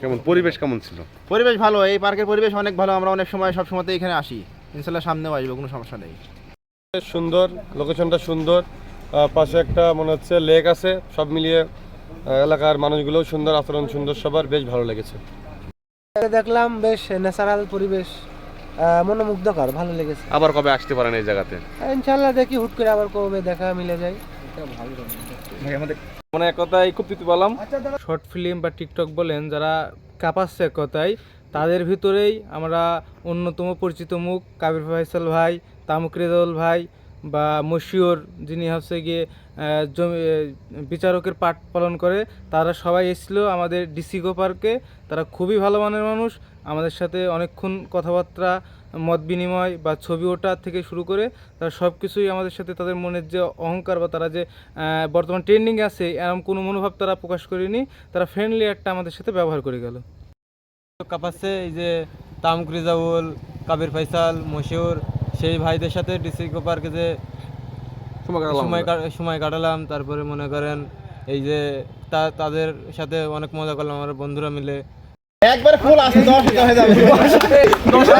কেমন পরিবেশ কেমন ছিল? পরিবেশ ভালো এই পার্কের পরিবেশ অনেক ভালো আমরা অনেক সময় সব সময়তে এখানে আসি। ইনশাল্লাহ সামনেও আসব কোনো সমস্যা নেই। সুন্দর লোকেশনটা সুন্দর পাশে একটা মনে হচ্ছে লেক আছে সব মিলিয়ে এলাকার মানুষগুলোও সুন্দর আচরণ সুন্দর সবার বেশ ভালো লেগেছে। দেখলাম বেশ ন্যাচারাল পরিবেশ মনোমুগ্ধকর ভালো লেগেছে। আবার কবে আসতে পারেন এই জায়গাতে? ইনশাল্লাহ দেখি হুট করে আবার কবে দেখা মিলে যায়। মানে এক কথায় খুব তৃপ্তি পেলাম। শর্ট ফিল্ম বা টিকটক বলেন যারা কাঁপাচ্ছে এক কথায় তাদের ভিতরেই আমরা অন্যতম পরিচিত মুখ কাবির ফয়সাল ভাই তামুক রেজাউল ভাই বা মশিউর যিনি হচ্ছে গিয়ে জমি বিচারকের পাঠ পালন করে, তারা সবাই এসেছিল আমাদের ডিসিগো পার্কে তারা খুবই ভালো মানের মানুষ। আমাদের সাথে অনেকক্ষণ কথাবার্তা, মত বিনিময় বা ছবি ওঠা থেকে শুরু করে, তারা সব কিছুই আমাদের সাথে তাদের মনের যে অহংকার বা তারা যে বর্তমান ট্রেন্ডিং আছে এরকম কোনো মনোভাব তারা প্রকাশ করেনি। তারা ফ্রেন্ডলি একটা আমাদের সাথে ব্যবহার করে গেল। কাপাচ্ছে এই যে তামুক রিজাউল, কাবির ফয়সাল, মশিউর সেই ভাইদের সাথে ডিসিকো পার্কে যে সময় সময় কাটালাম তারপরে মনে করেন এই যে তা- তাদের সাথে অনেক মজা করলাম আমার বন্ধুরা মিলে একবার ফুল আসে দশ হয়ে যাবে দশ